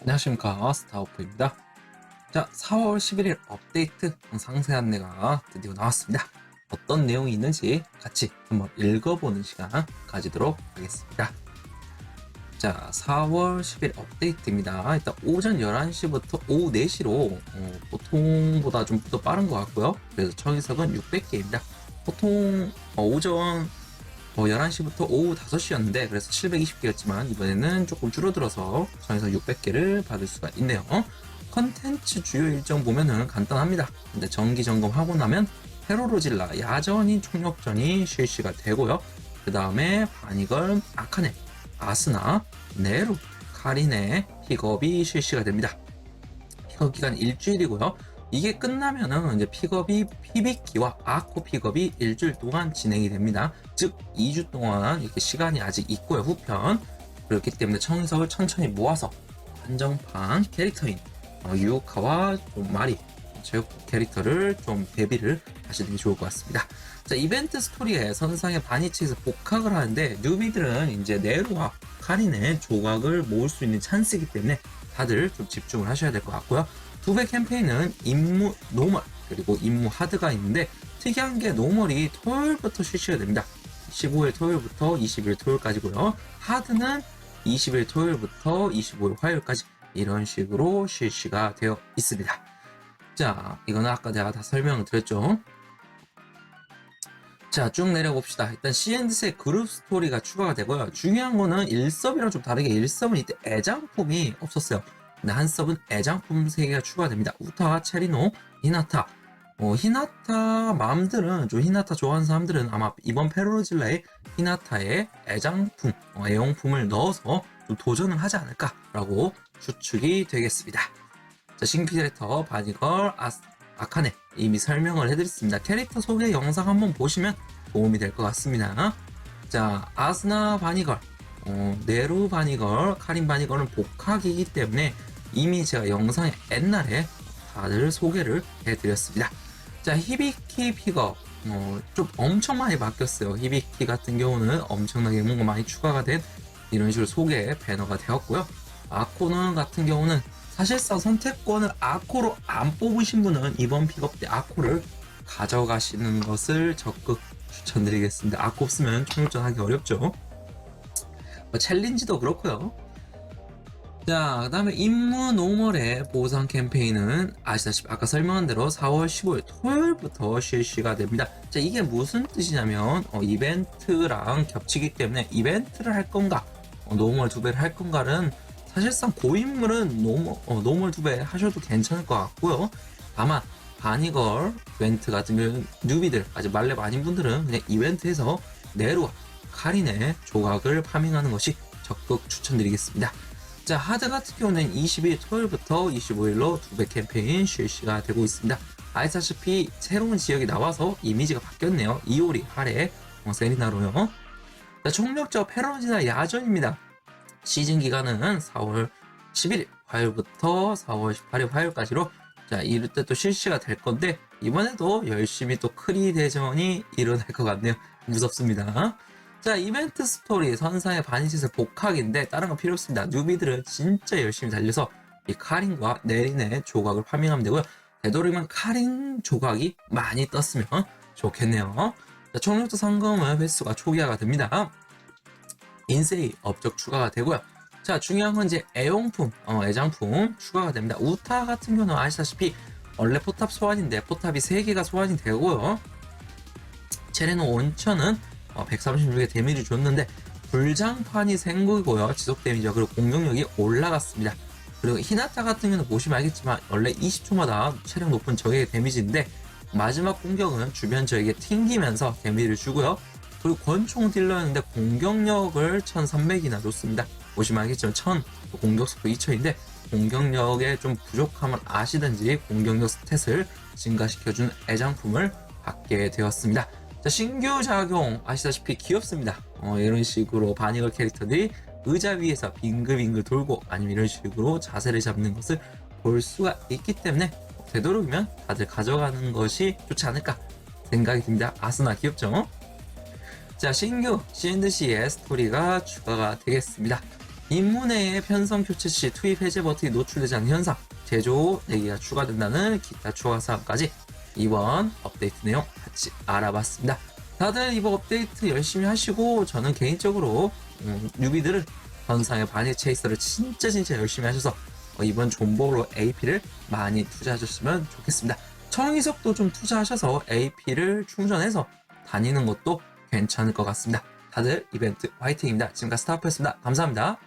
안녕하십니까. 스타오프입니다. 자 4월 11일 업데이트 상세 안내가 드디어 나왔습니다. 어떤 내용이 있는지 같이 한번 읽어보는 시간 가지도록 하겠습니다. 자 4월 10일 업데이트입니다. 일단 오전 11시부터 오후 4시로 어, 보통보다 좀 더 빠른 것 같고요. 그래서 청이석은 600개입니다. 보통 어, 오전 어, 11시부터 오후 5시였는데 그래서 720개였지만 이번에는 조금 줄어들어서 전에서 600개를 받을 수가 있네요. 컨텐츠 주요 일정 보면은 간단합니다. 근데 정기 점검하고 나면 헤로로질라 야전인 총력전이 실시가 되고요. 그 다음에 바니걸, 아카네, 아스나, 네루, 카리네 픽업이 실시가 됩니다. 픽업 기간 일주일이고요. 이게 끝나면은 이제 픽업이 PB키와 아코 픽업이 일주일 동안 진행이 됩니다. 즉 2주 동안 이렇게 시간이 아직 있고요. 후편 그렇기 때문에 청석을 천천히 모아서 한정판 캐릭터인 어, 유카와 좀 마리 제육 캐릭터를 좀 대비를 하시는 게 좋을 것 같습니다. 자 이벤트 스토리에 선상의 바니치에서 복학을 하는데 뉴비들은 이제 네로와 카린의 조각을 모을 수 있는 찬스이기 때문에 다들 좀 집중을 하셔야 될 것 같고요. 두 배 캠페인은 임무 노멀 그리고 임무 하드가 있는데 특이한 게 노멀이 토요일부터 실시가 됩니다. 15일 토요일부터 20일 토요일까지고요. 하드는 20일 토요일부터 25일 화요일까지 이런 식으로 실시가 되어 있습니다. 자, 이거는 아까 제가 다 설명을 드렸죠. 자, 쭉 내려봅시다. 일단 C&S의 그룹 스토리가 추가가 되고요. 중요한 거는 1섭이랑 좀 다르게 1섭은 이때 애장품이 없었어요. 근데 한 섭은 애장품 3개가 추가됩니다. 우타, 체리노, 히나타. 어, 히나타 맘들은, 좀 히나타 좋아하는 사람들은 아마 이번 페로질라의 히나타의 애장품, 어, 애용품을 넣어서 좀 도전을 하지 않을까라고 추측이 되겠습니다. 자, 신규 캐릭터 바니걸, 아, 아카네 이미 설명을 해드렸습니다. 캐릭터 소개 영상 한번 보시면 도움이 될 것 같습니다. 자, 아스나 바니걸, 어, 네루 바니걸, 카린 바니걸은 복학이기 때문에 이미 제가 영상에 옛날에 다들 소개를 해드렸습니다. 자, 히비키 픽업. 어, 좀 엄청 많이 바뀌었어요. 히비키 같은 경우는 엄청나게 뭔가 많이 추가가 된 이런 식으로 소개 배너가 되었고요. 아코는 같은 경우는 사실상 선택권을 아코로 안 뽑으신 분은 이번 픽업 때 아코를 가져가시는 것을 적극 추천드리겠습니다. 아코 없으면 총력전 하기 어렵죠. 뭐 챌린지도 그렇고요. 자, 그 다음에 임무 노멀의 보상 캠페인은 아시다시피 아까 설명한 대로 4월 15일 토요일부터 실시가 됩니다. 자, 이게 무슨 뜻이냐면 어, 이벤트랑 겹치기 때문에 이벤트를 할 건가, 어, 노멀 두 배를 할 건가는 사실상 고인물은 노멀, 어, 노멀 두 배 하셔도 괜찮을 것 같고요. 다만 바니걸 이벤트 같은 뉴비들 아직 말렙 아닌 분들은 그냥 이벤트에서 네루와 카린의 조각을 파밍하는 것이 적극 추천드리겠습니다. 자, 하드 같은 경우는 20일 토요일부터 25일로 두 배 캠페인 실시가 되고 있습니다. 아시다시피 새로운 지역이 나와서 이미지가 바뀌었네요. 이오리, 하레, 어, 세리나로요. 자, 총력적 페로지나 야전입니다. 시즌 기간은 4월 11일 화요일부터 4월 18일 화요일까지로 자, 이럴 때 또 실시가 될 건데 이번에도 열심히 또 크리 대전이 일어날 것 같네요. 무섭습니다. 자, 이벤트 스토리 선사의 바니짓의 복학인데 다른 건 필요 없습니다. 뉴비들은 진짜 열심히 달려서 이 카린과 네린의 조각을 파밍하면 되고요. 되도록이면 카린 조각이 많이 떴으면 좋겠네요. 자, 총력도 상금은 횟수가 초기화가 됩니다. 인세이 업적 추가가 되고요. 자, 중요한 건 이제 애용품, 어, 애장품 추가가 됩니다. 우타 같은 경우는 아시다시피 원래 포탑 소환인데 포탑이 3개가 소환이 되고요. 체레노 온천은 어, 136의 데미지 줬는데 불장판이 생기고요. 지속 데미지와 그리고 공격력이 올라갔습니다. 그리고 히나타 같은 경우는 보시면 알겠지만 원래 20초마다 체력 높은 적의 데미지인데 마지막 공격은 주변 적에게 튕기면서 데미지를 주고요. 그리고 권총 딜러였는데 공격력을 1300이나 줬습니다. 보시면 알겠지만 1000 공격 속도 2000인데 공격력에 좀 부족함을 아시든지 공격력 스탯을 증가시켜준 애장품을 받게 되었습니다. 자, 신규 작용 아시다시피 귀엽습니다. 어, 이런 식으로 바니걸 캐릭터들이 의자 위에서 빙글빙글 돌고 아니면 이런 식으로 자세를 잡는 것을 볼 수가 있기 때문에 되도록이면 다들 가져가는 것이 좋지 않을까 생각이 듭니다. 아스나 귀엽죠? 자, 신규 C&C의 스토리가 추가가 되겠습니다. 입문해의 편성 교체 시 투입 해제 버튼이 노출되지 않는 현상, 제조 대기가 추가된다는 기타 추가 사항까지 이번 업데이트 내용 같이 알아봤습니다. 다들 이번 업데이트 열심히 하시고 저는 개인적으로 음, 뉴비들은 전상의 바니 체이서를 진짜 진짜 열심히 하셔서 어, 이번 존버로 AP를 많이 투자하셨으면 좋겠습니다. 청이석도 좀 투자하셔서 AP를 충전해서 다니는 것도 괜찮을 것 같습니다. 다들 이벤트 화이팅입니다. 지금까지 스타프였습니다. 감사합니다.